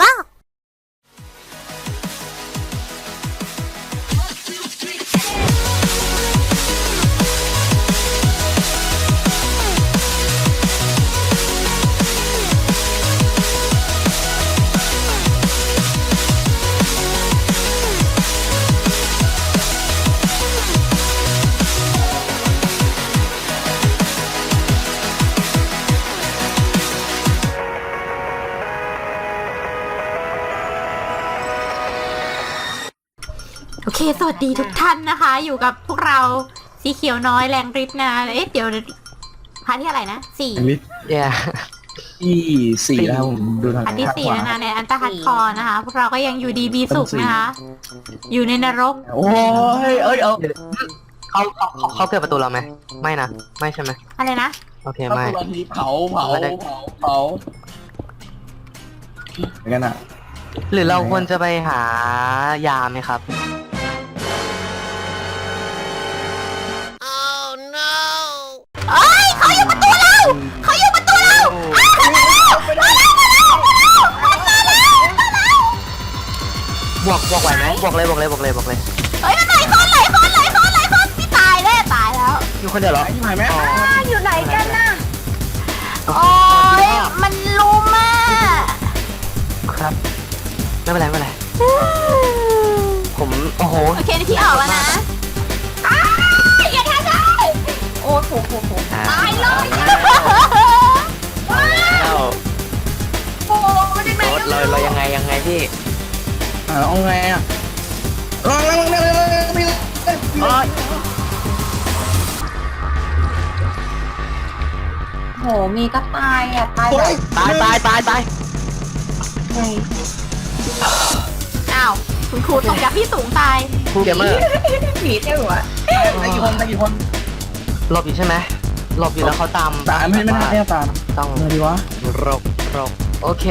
บ้า โอเค สวัสดีทุกท่านนะคะ อยู่กับพวกเราสีเขียวน้อยแรงริบนะเอ๊ะเดี๋ยวพาร์ทที่อะไรนะสี่อันนี้แย่ที่สี่แล้วผมดูทางพาร์ทที่สี่ขวาแล้วนะในอันตาฮัดคอร์นะคะ พวกเราก็ยังอยู่ดีมีสุขนะคะ อยู่ในนรก โอ้ยเอ้ยเอาเขาเขาเขาเขาเปิดประตูเราไหมไม่นะไม่ใช่ไหมอะไรนะโอเคเข้าไม่ตัวทีเผาเผาไม่ได้เผาเผาเหมือนกันอะหรือเราควรจะไปหายาไหมครับ เราเขาอยู่ประตูเราอ้าวมาแล้วมาแล้วมาแล้วมาแล้วมาแล้วมาแล้วบวกบวกไหวไหมบวกเลยบวกเลยบวกเลยบวกเลย เฮ้ยมันไหลคนไหลคนไหลคนไหลคนพี่ตายแน่ตายแล้วอยู่คนเดียวเหรอไอ้ที่หายไหมอยู่ไหนกันน่ะโอ้ยมันลุมอะครับไม่เป็นไรไม่เป็นไรผมโอ้โหโอเคนี่พี่ออกแล้วนะ อ้โหโหโหตายเลยว้าวโอ้มันยังไงโอ๊ตเราเรายังไงยังไงพี่อ่าเอาไงอะลองลองลองลองลองลองลองโหมีก็ตายอะตายแบบตายตายตายตายอ้าวคุณครูตกจากที่สูงตายครูเกมเมอร์หนีเจ้าหัวได้กี่คนได้กี่คน หลบอยู่ใช่ไหมหลบอยู่แล้วเขาตามตามไม่ไม่ได้ไม่ได้ตามต้องทำไงดีวะรบรบโอเค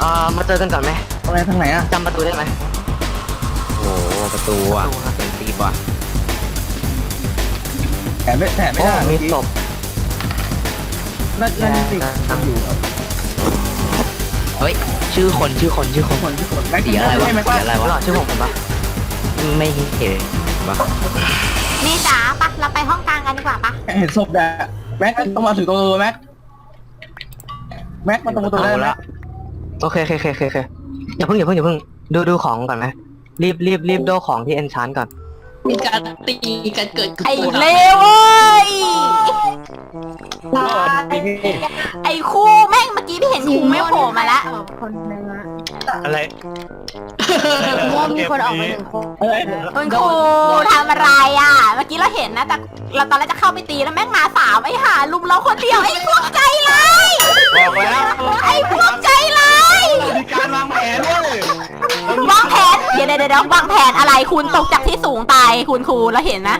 เอ่อมาเจอกันก่อนไหมเอาไงทางไหนอะจำประตูได้ไหมโอ้โหประตูอะประตูครับเป็นตีบอะแถมไม่แถมไม่โอ้ได้มีศพน่าน่าจะติดทำอยู่ครับเฮ้ยชื่อคนชื่อคนชื่อคน คนที่กดแม็กสีอะไรวะม่สีอะไรหรวะอชื่อผมผมปะไม่เห็นวะนี่จ๋าปะ เราไปห้องกลางกันดีกว่าปะเห็นศพแดะแม็กต้องมาถึงตัวแม็กแม็กมาตรงประตูได้เอาแล้ละวโอเคโอเคโอเคโอเคโอเคอย่าเพิ่งอย่าเพิ่งอย่าเพิ่งดูดูของก่อนไหมรีบรีบรีบดูของที่เอนชานก่อนมีการตีกันเกิดขึ้นไอ้เลวเว้ยไอ้ครูแม่งเมื่อกี้พี่เห็นครูไม่งโผล่มาแล้วคนนึง อะอะไรว่ามีคนออกมาหนึ่งคนเอ้ยคุณครูทำอะไรอะ เมื่อกี้เราเห็นนะ แต่เราตอนแรกจะเข้าไปตีแล้วแม่งมาสามไอ้ห่าลุมเราคนเดียวไอ้พวกใจร้ายบอกแล้วไอ้พวกใจร้ายมีการวางแผนด้วยวางแผนเดี๋ยวเดี๋ยวเดี๋ยววางแผนอะไรคุณตกจากที่สูงตายคุณครูเราเห็นนะ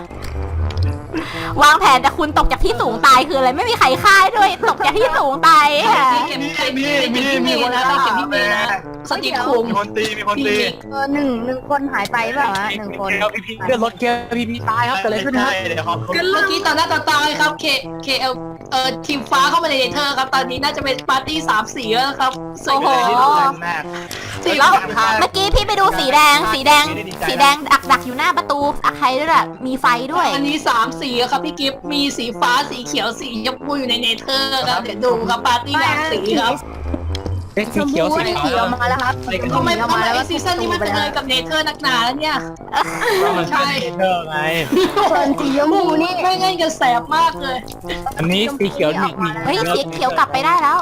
วางแผนแต่คุณตกจากที่สูงตายคืออะไรไม่มีใครฆ่าด้วยตกจากที่สูงตายค่ะเก็บใครมีมีมีนะต้องเก็บพี่เมย์นะ สกิดคุมมีคนตีมีคนตีเออหนึ่งหนึ่งคนหายไปเปล่าฮะหนึ่งคนเพี่พี่เลื่อนรถเกียร์พี่พี่ตายครับเกิดอะไรขึ้นครับเดี๋ยวเขาเมื่อกี้ตอนหน้าต่อตาครับเคเคเอลเอ่อทีมฟ้าเข้ามาในเนเธอร์ครับ ตอนนี้น่าจะเป็นปาร์ตี้สามสีแล้วครับสวยโอ้เลยโหมากสีแล้วเมื่อกี้พี่ไปดูสีแดง สีแดง สีแดงดักดักอยู่หน้าประตูอะใครด้วยล่ะมีไฟด้วย อันนี้สามสีครับพี่กิฟต์มีสีฟ้าสีเขียวสีชมพูอยู่ในเนเธอร์ครับเดี๋ยวดูครับปาร์ตี้สามสีครับ เอ๊ะสีเขียวสีขาวมาแล้วครับไปกันทำไมทำไมไอซีซั่นนี้มันเป็นอะไรกับเนเธอร์นักหนาแล้วเนี่ยมันใช่เธอไงส่วนสีชมพูนี่ไม่เล่นกันแสบมากเลย อันนี้สีเขียวมีมีเฮ้ยสีเขียวกลับไปได้แล้ว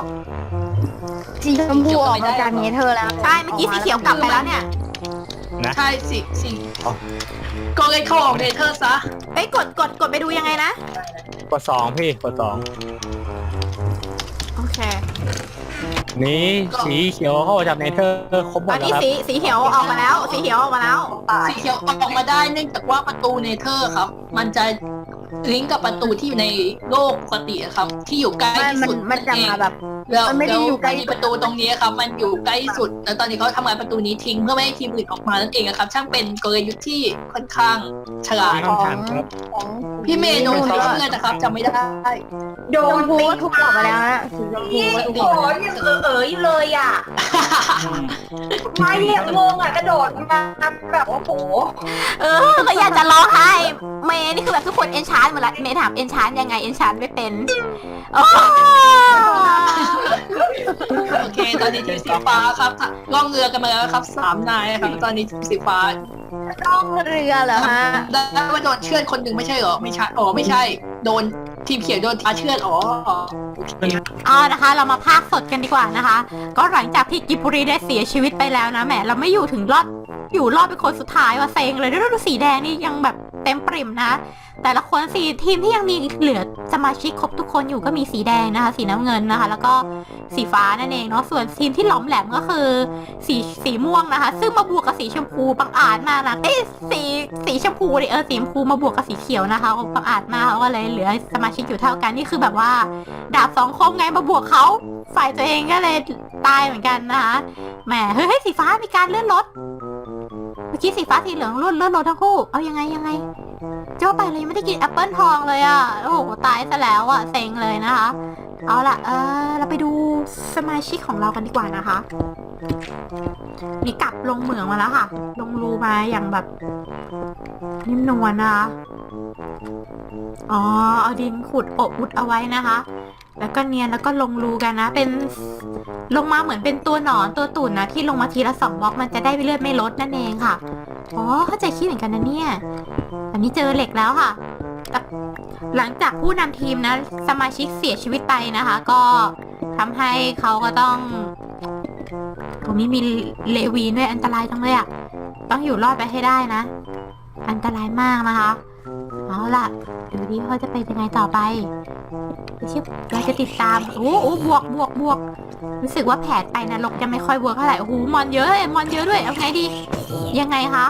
สีชมพูออกมาจากเนเธอร์แล้วใช่เมื่อกี้สีเขียวกลับไปแล้วเนี่ยใช่สีสีก็เลยเข้าออกเนเธอร์ซะเฮ้ยกดกดกดไปดูยังไงนะกดสองพี่กดสองโอเค นี่สีเขียวเขาจากในเธอครบหมตอดนแล้วนี้ครับสีสีเขียวออกมาแล้ว สีเขียวออกมาแล้ว สีเขียวออกมาได้เนื่องจากว่าประตูเนเธอร์ครับ มันจะลิงก์กับประตูที่อยู่ในโลกปกติอะครับ ที่อยู่ใกล้ที่สุดมันจะมาแบบ แล้วมันไม่ได้อยู่ใกล้แล้วประตูตรงนี้ครับ มันอยู่ใกล้สุดแล้วตอนนี้เขาทำงานประตูนี้ทิ้งเพื่อไม่ให้ทีมอื่นออกมานั่นเองอะครับ ช่างเป็นกลยุทธ์ที่ค่อนข้างฉลาดไม่ต้องถามครับ ของพี่เมย์โดนสีเงินนะครับจำไม่ได้ โดนพูก็ทุบออกมาแล้วฮะสีชมพูก็ทุบออกมาแล้วเออเออยู่เลยอะไม่เนี่ยงงอะกระโดดมาแบบว่าโหเออก็อยากจะร้องไห้เมย์นี่คือแบบทุกคนเอนชานหมดละเมย์ถามเอนชานยังไงเอนชานไม่เป็นโอ้โอเค ตอนนี้ทีมสีฟ้าครับล่องเรือกันมาแล้วครับสามนายครับ ตอนนี้ทีมสีฟ้าต้องเรือเหรอฮะได้ว่าโดนเชือดคนหนึ่งไม่ใช่เหรอไม่ใช่อ๋อไม่ใช่ โดน ทีมเขียวโดนอาเชือดอ๋อโอเคเอานะคะเรามาพากสดกันดีกว่านะคะ ก็หลังจากที่กิบบุรีได้เสียชีวิตไปแล้วนะแหมเราไม่อยู่ถึงรอด อยู่รอดเป็นคนสุดท้ายว่าเซ็งเลยด้วยดูสีแดงนี่ยังแบบเต็มปริ่มนะ แต่ละคนสีทีมที่ยังมีเหลือสมาชิกครบทุกคนอยู่ก็มีสีแดงนะคะ สีน้ำเงินนะคะ แล้วก็สีฟ้านั่นเองเนาะส่วนทีมที่หลอมแหลมก็คือสีสีม่วงนะคะ ซึ่งมาบวกกับสีชมพูบังอาจมากนะเอ้ยสีสีชมพูดิเออสีชมพูมาบวกกับสีเขียวนะคะบังอาจมากเขาก็เลยเหลือสมาชิกอยู่เท่ากันนี่คือแบบว่า ดาบสองคมไงมาบวกเขาฝ่ายตัวเองก็เลยตายเหมือนกันนะคะแหมเฮ้ยสีฟ้ามีการเลื่อนรถ มื่อกี้สีฟ้าสีเหลืองรุ่นเลื่อนโลทั้งคู่ เอายังไงยังไง เจ้าไปเลยยังไม่ได้กินแอปเปิลทองเลยอะ โอ้โห ตายซะแล้วอะ เซ็งเลยนะคะ เอาล่ะ เออ เราไปดูสมาชิกของเรากันดีกว่านะคะ นี่กลับลงเหมืองมาแล้วค่ะ ลงรูมาอย่างแบบนิ่มนวลนะคะ อ๋อเอาดินขุดอบอุดเอาไว้นะคะ แล้วก็เนียนแล้วก็ลงรูกันนะ เป็นลงมาเหมือนเป็นตัวหนอนตัวตุ่นนะที่ลงมาทีละสองบล็อกมันจะได้เลือดไม่ลดนั่นเองค่ะอ๋อเข้าใจคิดเหมือนกันนะเนี่ย อันนี้เจอเหล็กแล้วค่ะหลังจากผู้นำทีมนะ สมาชิกเสียชีวิตไปนะคะ ก็ทำให้เขาก็ต้องตรงนี้มีเลวีนด้วยอันตรายจังเลยอะ่ะต้องอยู่รอดไปให้ได้นะ อันตรายมากนะคะ เอาล่ะดูดิว่าเขาจะเป็นยังไงต่อไปชิบเราจะติดตาม โอ้โอ้บวกบวกบวก รู้สึกว่าแผนไปนรกจะไม่ค่อยเวิร์กเท่าไหร่ โอ้โห มอนเยอะเลยมอนเยอะด้วย เอาไงดี ยังไงคะ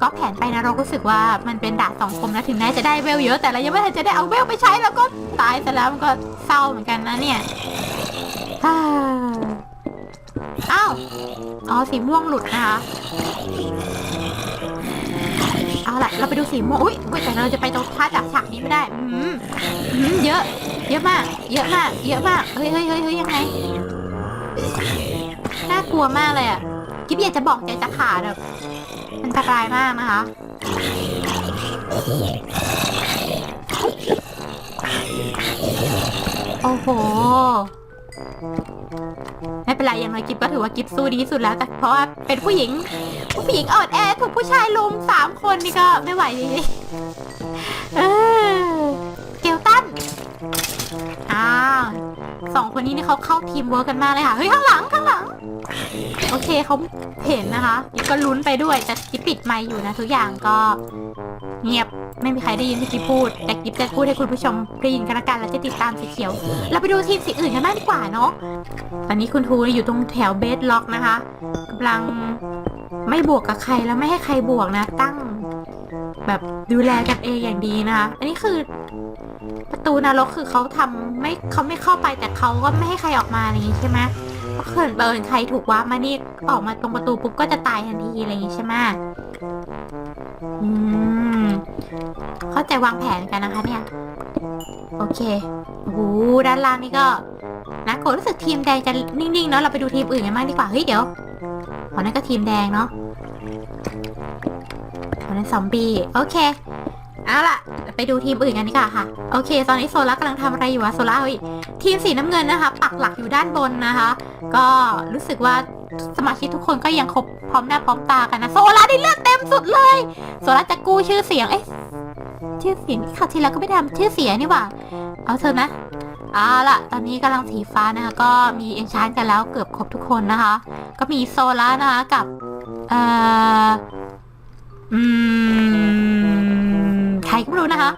ก็แผนไปนรกรู้สึกว่ามันเป็นดาบสองคมนะถึงแม้จะได้เวลเยอะ แต่เรายังไม่ทันจะได้เอาเวลไปใช้แล้วก็ตายซะแล้วมันก็เศร้าเหมือนกันนะเนี่ยฮ่าอ้าว อ๋อสีม่วงหลุดนะคะ เอาล่ะ เราไปดูสีม่วงอุ้ยอุ๊ยแต่เราจะไปตรงท่าจากฉากนี้ไม่ได้อืมอืมเยอะ เยอะมาก เยอะมาก เยอะมาก เฮ้ยเฮ้ยเฮ้ยเฮ้ยยังไง น่ากลัวมากเลยอะกิ๊บอยากจะบอกใจจะขาดแบบอันตรายมากนะคะ โอ้โห ไม่เป็นไรอย่างไรกิฟก็ถือว่ากิฟสู้ดีที่สุดแล้ว แต่เพราะว่าเป็นผู้หญิง ผู้หญิงอ่อนแอถูกผู้ชายลุมสามคนนี่ก็ไม่ไหวจริงๆเออเกลตันอ้าวสองคนนี้นี่เขาเข้าทีมเวิร์กกันมากเลยค่ะ เฮ้ย ข้างหลังข้างหลัง โอเคเขาเห็นนะคะกิ๊บก็ลุ้นไปด้วยแต่กิ๊บปิดไมค์อยู่นะ ทุกอย่างก็เงียบไม่มีใครได้ยินที่กิ๊บพูด แต่กิ๊บจะพูดให้คุณผู้ชมได้ยินกันละกันแล้วจะติดตามสีเขียว เราไปดูทีมสีอื่นกันบ้างดีกว่าเนาะตอนนี้คุณทูอยู่ตรงแถวเบสล็อกนะคะกำลังไม่บวกกับใครแล้วไม่ให้ใครบวกนะ ตั้งแบบดูแลกันเองอย่างดีนะคะ อันนี้คือประตูนรกคือเขาทำไม่เขาไม่เข้าไปแต่เขาก็ไม่ให้ใครออกมาอย่างงี้ใช่ไหม เพราเขินเบิร์นใครถูกว่ามานี่ออกมาตรงประตูปุ๊บก็จะตายทันทีอะไรอย่างงี้ใช่ไหมอืมเข้าใจวางแผนกันนะคะเนี่ย โอเคโอ้โหด้านล่างนี่ก็นะโกรู้สึกทีมแดงจะนิ่งๆเนาะเราไปดูทีมอื่นกันบ้างดีกว่าเฮ้ยเดี๋ยวอ๋อนั่นก็ทีมแดงเนาะอ๋อนั่นซอมบี้โอเคเอาล่ะ ไปดูทีมอื่นกันดีกว่าค่ะ โอเค ตอนนี้โซล่ากำลังทำอะไรอยู่อะโซล่าเฮ้ยทีมสีน้ำเงินนะคะ ปักหลักอยู่ด้านบนนะคะ ก็รู้สึกว่าสมาชิกทุกคนก็ยังครบพร้อมหน้าพร้อมตากันนะ โซล่าได้เลือดเต็มสุดเลย โซล่าจะกู้ชื่อเสียง เอ๊ะชื่อเสียงที่คราวที่แล้วก็ไม่ทำชื่อเสียงนี่หว่า เอาเถอะนะเอาละตอนนี้กำลังสีฟ้านะคะ ก็มีเอนชานกันแล้วเกือบครบทุกคนนะคะ ก็มีโซล่านะคะกับ เอ่อ อืม รู้นะคะ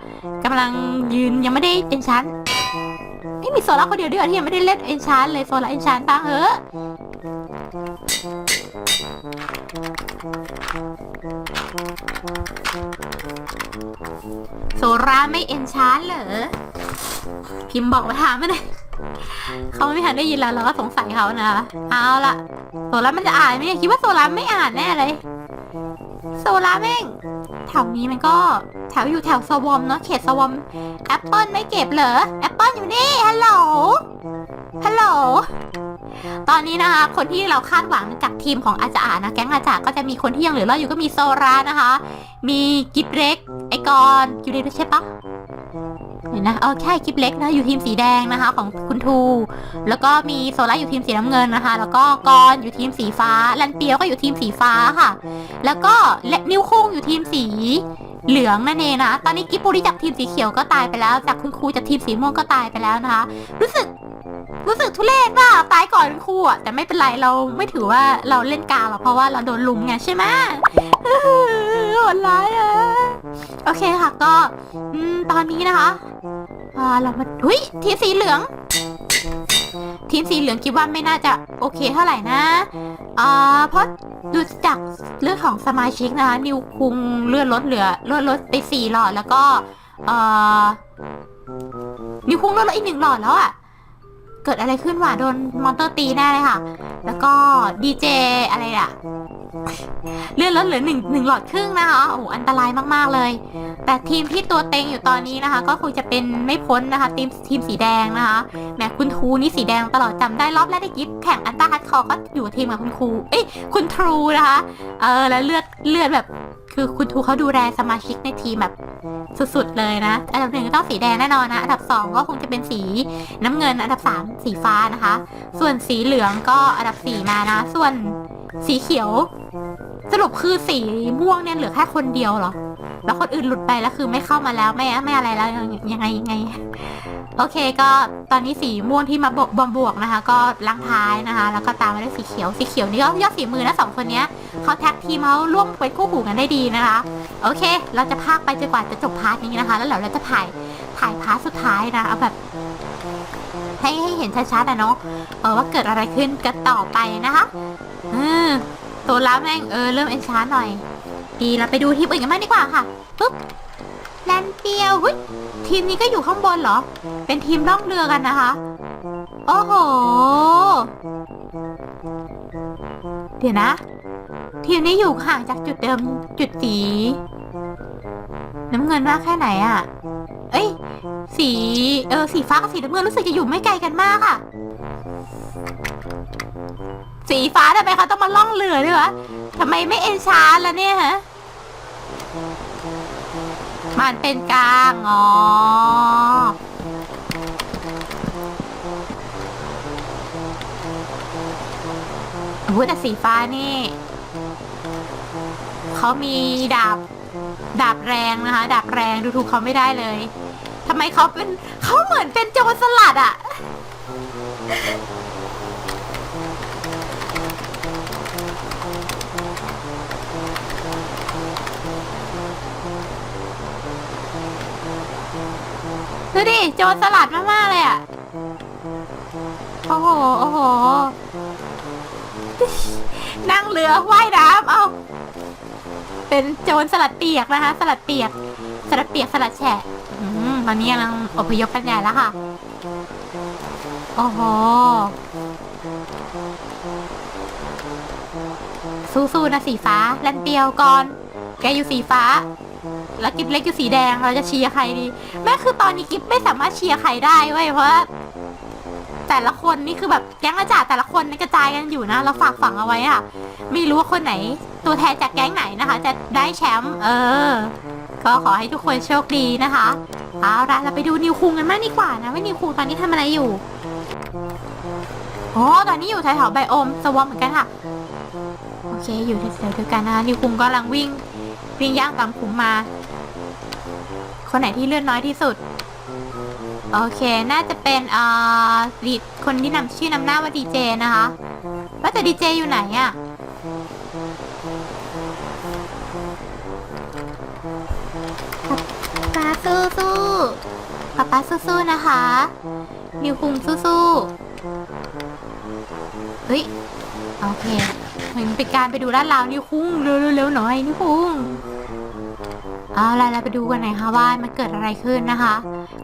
กำลังยืนยังไม่ได้เอนชานไม่มีโซล่าคนเดียวด้วยที่ยังไม่ได้เล่นเอนชานเลยโซล่าเอนชานบ้างเหอะ โซล่าไม่เอนชานเหรอ พิมพ์บอกมาถามมาหน่อยเขาไม่ทันได้ยินแล้วเราก็สงสัยเขานะเอาละโซล่ามันจะอ่านไหมเนี่ยคิดว่าโซล่าไม่อ่านแน่เลยโซลาร์แม่งแถวนี้มันก็แถวอยู่แถวสวอมเนาะเขตสวอมแอปเปิลไม่เก็บเหรอแอปเปิลอยู่นี่ฮัลโหลฮัลโหล ตอนนี้นะคะคนที่เราคาดหวังจากทีมของอาจารย์นะแก๊งอาจารย์ก็จะมีคนที่ยังเหลือรอดอยู่ก็มีโซรานะคะ มีกิฟเล็ก ไอกอนอยู่ในด้วยใช่ปะเห็นนะเออใช่กิฟเล็กนะอยู่ทีมสีแดงนะคะ ของคุณทู แล้วก็มีโซล่าอยู่ทีมสีน้ำเงินนะคะ แล้วก็กอนอยู่ทีมสีฟ้าลันเปียวก็อยู่ทีมสีฟ้าค่ะ แล้วก็และนิ้วคุงอยู่ทีมสีเหลืองนั่นเองนะ ตอนนี้กิปปุริจากทีมสีเขียวก็ตายไปแล้ว จากคุณครูจากทีมสีม่วงก็ตายไปแล้วนะคะ รู้สึก รู้สึกทุเรศว่าตายก่อนครูอะแต่ไม่เป็นไรเราไม่ถือว่าเราเล่นกลางหรอกเพราะว่าเราโดนลุมไงใช่ไหมโหดร้ายอะโอเคค่ะก็อตอนนี้นะคะเรามาหุยทีมสีเหลือง ทีมสีเหลืองคิดว่าไม่น่าจะโอเคเท่าไหร่นะอ่าเพราะดูจากเรื่องของสมาชิกนะคะนิวคุงเลื่อนลดเหลือเลื่อนลดไปสี่หลอดแล้วก็อ่อนิวคุงเลื่อนลดอีกหนึ่งหลอดแล้วอะ่ะ เกิดอะไรขึ้นวะโดนมอนเตอร์ตีแน่เลยค่ะ แล้วก็ดีเจอะไรอะเลื่อนลดเหลือหนึ่งหนึ่งหลอดครึ่งนะคะโอ้โหอันตรายมากๆเลย แต่ทีมที่ตัวเต็งอยู่ตอนนี้นะคะ ก็คงจะเป็นไม่พ้นนะคะทีมทีมสีแดงนะคะแหมคุณทูนี่สีแดงตลอดจำได้รอบแรกได้กิฟต์แข่งอันต้าฮัตคอร์ก็อยู่ทีมกับคุณครูเอ้ยคุณทรูนะคะเออแล้วเลือดเลือดแบบ คือคุณทูเขาดูแลสมาชิกในทีมแบบสุดๆเลยนะ อันดับหนึ่งก็ต้องสีแดงแน่นอนนะ อันดับสองก็คงจะเป็นสีน้ำเงิน อันดับสามสีฟ้านะคะ ส่วนสีเหลืองก็อันดับสี่มานะ ส่วนสีเขียว สรุปคือสีม่วงเนี่ยเหลือแค่คนเดียวเหรอ แล้วคนอื่นหลุดไปแล้วคือไม่เข้ามาแล้วไม่ไม่อะไรแล้วยังไงยังไง โอเคก็ตอนนี้สีม่วงที่มาบวกบอมบวกนะคะ ก็ลังท้ายนะคะ แล้วก็ตามมาด้วยสีเขียวสีเขียวนี่ก็ยอดฝีมือนะสองคนเนี้ยเขาแท็กทีมเขาร่วมเป็นคู่หูกันได้ดีนะคะ โอเค เราจะพากไปจนกว่าจะจบพาร์ทนี้นะคะ แล้วเดี๋ยวเราจะถ่ายถ่ายพาร์ทสุดท้ายนะเอาแบบให้ให้เห็นชัดๆนะเนาะว่าเกิดอะไรขึ้นกันต่อไปนะคะ อืม ตัวล้าแม่งเออเริ่มเอ็นชาหน่อย ดีเราไปดูทีมอื่นกันบ้างดีกว่าค่ะปุ๊บแลนเปียวหุ้ยทีมนี้ก็อยู่ข้างบนเหรอ เป็นทีมล่องเรือกันนะคะ โอ้โห เดี๋ยวนะ ทีมนี้อยู่ห่างจากจุดเดิมจุดสี น้ำเงินมากแค่ไหนอะ่ะ เอ้ย สี เออ สีฟ้ากับสีน้ำเงินรู้สึกจะอยู่ไม่ไกลกันมากค่ะ สีฟ้าทำไมเขาต้องมาล่องเรือด้วยวะทำไมไม่เอนชาร์ล่ะเนี่ยฮะ มันเป็นกลาง อ๋อโอ้แต่สีฟ้านี่ เขามีดาบ ดาบแรงนะคะ ดาบแรงดูถูกเขาไม่ได้เลยทำไมเขาเป็นเขาเหมือนเป็นโจรสลัดอะ ดูดิโจรสลัดมากๆเลยอะโอ้โห โอ้โห นั่งเรือว่ายน้ำเอา เป็นโจรสลัดเปียกนะคะ สลัดเปียก สลัดเปียกสลัดแฉะอืมตอนนี้กำลังอพยพกันใหญ่แล้วค่ะ โอ้โห สู้ๆนะสีฟ้าแลนเปียวก่อน แกอยู่สีฟ้า แล้วกิฟเล็กอยู่สีแดงเราจะเชียร์ใครดี แม่คือตอนนี้กิฟไม่สามารถเชียร์ใครได้เว้ยเพราะว่าแต่ละคนนี่คือแบบแก๊งอาจารย์แต่ละคนกระจายกันอยู่นะ เราฝากฝังเอาไว้อะไม่รู้ว่าคนไหน ตัวแทนจากแก๊งไหนนะคะ จะได้แชมป์เออ ก็ขอให้ทุกคนโชคดีนะคะเอาละเราไปดูนิวคุงกันมากดีกว่านะว่านิวคุงตอนนี้ทำอะไรอยู่โอ้ตอนนี้อยู่แถวๆไบโอมสวอมเหมือนกันค่ะโอเคอยู่แถวเดียวกันนะคะนิวคุงก็กำลังวิ่ง วิ่งย่างตามคุมมา คนไหนที่เลื่อนน้อยที่สุด โอเค น่าจะเป็นอ่าดีคนที่นำชื่อนำหน้าว่าดีเจนะคะ ว่าแต่ดีเจอยู่ไหนอะป๊าสู้สู้ป๊าป๊าสู้สู้นะคะ นิวคุงสู้สู้เฮ้ย โอเคเหมือนเป็นการไปดูลาดราวนิวคุงเร็วๆเร็วๆหน่อยนิวคุง เอาล่ะเราไปดูกันหน่อยค่ะว่ามันเกิดอะไรขึ้นนะคะ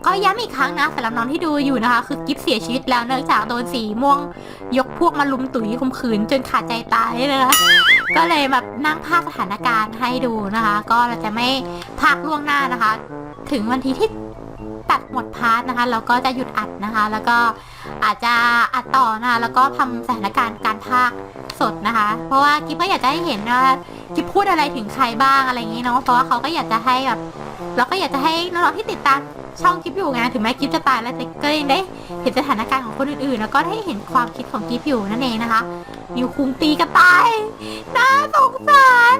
ก็ย้ำอีกครั้งนะสำหรับน้องที่ดูอยู่นะคะ คือกิฟเสียชีวิตแล้วเนื่องจากโดนสีม่วง ยกพวกมาลุมตุ๋ยข่มขืนจนขาดใจตายนะคะก็เลยแบบนั่งภาพสถานการณ์ให้ดูนะคะ ก็เราจะไม่พากล่วงหน้านะคะ ถึงวันที่ที่ ตัดหมดพาร์ทนะคะแล้วก็จะหยุดอัดนะคะ แล้วก็อาจจะอัดต่อนะคะแล้วก็ทำสถานการณ์การพากสดนะคะ เพราะว่ากิ๊บก็อยากจะให้เห็นว่ากิ๊บพูดอะไรถึงใครบ้างอะไรอย่างนี้เนาะเพราะว่าเขาก็อยากจะให้แบบเราก็อยากจะให้น้องๆที่ติดตาม ช่องกิฟอยู่ไงถึงแม้กิฟจะตายแล้วแต่ก็ยังได้เห็นสถานการณ์ของคนอื่นๆ แล้วก็ได้เห็นความคิดของกิฟอยู่นั่นเองนะคะนิวคุงตีกระต่ายน่าสงสาร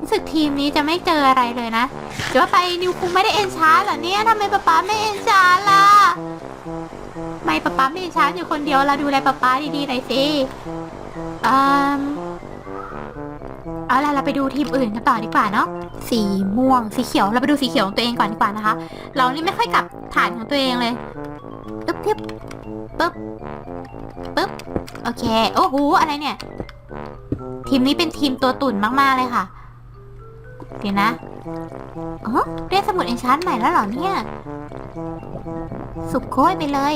รู้สึกทีมนี้จะไม่เจออะไรเลยนะเดี๋ยวว่าไปนิวคุงไม่ได้เอ็นชาร์เหรอเนี่ยทำไมป๊าป๊าไม่เอ็นชาร์ล่ะไม่ป๊าป๊าไม่เอ็นชาร์อยู่คนเดียวเราดูแลป๊าป๊าดีๆหน่อยสิอืม เอาล่ะเราไปดูทีมอื่นกันต่อดีกว่าเนาะสีม่วงสีเขียวเราไปดูสีเขียวของตัวเองก่อนดีกว่านะคะ เรานี่ไม่ค่อยกลับฐานของตัวเองเลยปึ๊บปึ๊บปึ๊บปึ๊บโอเคโอ้โหอะไรเนี่ย ทีมนี้เป็นทีมตัวตุ่นมากๆเลยค่ะเดี๋ยวนะอ๋อได้สมุดเอนชานใหม่แล้วเหรอเนี่ย สุกโค้ยไปเลย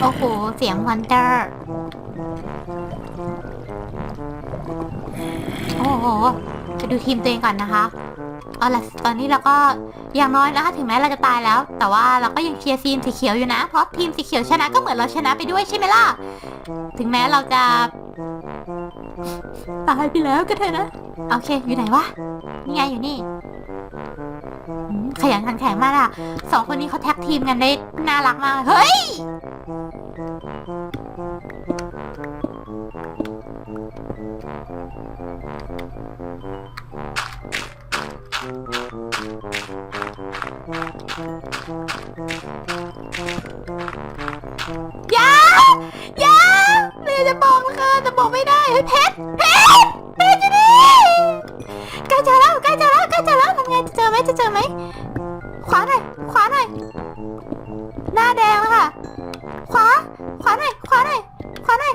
โอ้โห เสียงวันเดอร์ โอ้โห จะดูทีมตัวเองก่อนนะคะ เอาล่ะ ตอนนี้เราก็อย่างน้อยนะคะถึงแม้เราจะตายแล้ว แต่ว่าเราก็ยังเชียร์ทีมสีเขียวอยู่นะ เพราะทีมสีเขียวชนะก็เหมือนเราชนะไปด้วยใช่ไหมล่ะ ถึงแม้เราจะ ตายไปแล้วก็เถอะนะ โอเค อยู่ไหนวะ นี่ไงอยู่นี่ ขยันขันแข็งมากอะสองคนนี้เขาแท็กทีมกันได้น่ารักมาก เฮ้ย ยเพชรเพชรเพชรอยู่นี่ใกล้เจอแล้วใกล้เจอแล้วใกล้เจอแล้วทำไงจะเจอไหมจะเจอไหมขวาหน่อยขวาหน่อยหน้าแดงแล้วค่ะ ขวา ขวาหน่อยขวาหน่อยขวาหน่อย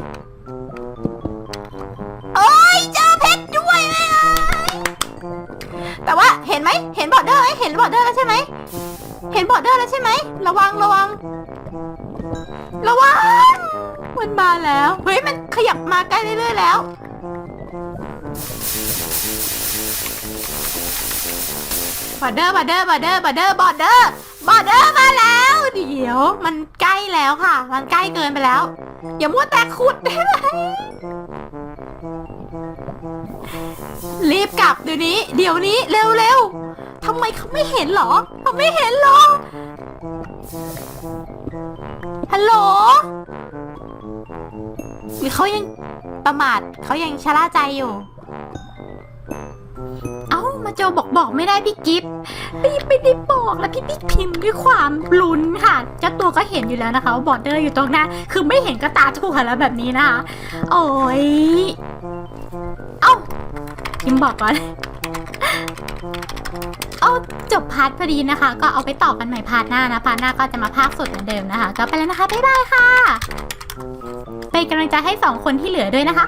โอ้ยเจอเพชรด้วยแม่งเอ้ยแต่ว่าเห็นไหมเห็นบอร์เดอร์ไหมเห็นบอร์เดอร์แล้วใช่ไหมเห็นบอร์เดอร์แล้วใช่ไหมระวังระวัง ระวัง มันมาแล้ว เฮ้ย มันขยับมาใกล้เรื่อยๆแล้ว บอร์เดอร์ บอร์เดอร์ บอร์เดอร์ บอร์เดอร์ บอร์เดอร์ บอร์เดอร์มาแล้ว เดี๋ยว มันใกล้แล้วค่ะ มันใกล้เกินไปแล้ว อย่ามัวแต่ขุดได้ไหมรีบกลับเดี๋ยวนี้ เดี๋ยวนี้เร็วเร็วๆทำไมเขาไม่เห็นหรอเขาไม่เห็นหรอฮัลโหล หรือเขายังประมาทเขายังชะล่าใจอยู่ เอ้ามาโจบอกบอกไม่ได้พี่กิฟต์ไม่ไม่ได้บอกแล้วพี่พี่พิมพ์ด้วยความลุ้นค่ะเจ้าตัวก็เห็นอยู่แล้วนะคะว่าบอร์เดอร์อยู่ตรงหน้า คือไม่เห็นก็ตาถั่วแล้วแบบนี้นะคะ โอ้ย เอ้าพิมพ์บอกก่อนเอาจบพาร์ทพอดีนะคะ ก็เอาไปต่อกันใหม่พาร์ทหน้านะพาร์ทหน้าก็จะมาพากสดเหมือนเดิมนะคะ ก็ไปแล้วนะคะ บ๊ายบายค่ะ เป็นกำลังใจให้สองคนที่เหลือด้วยนะคะ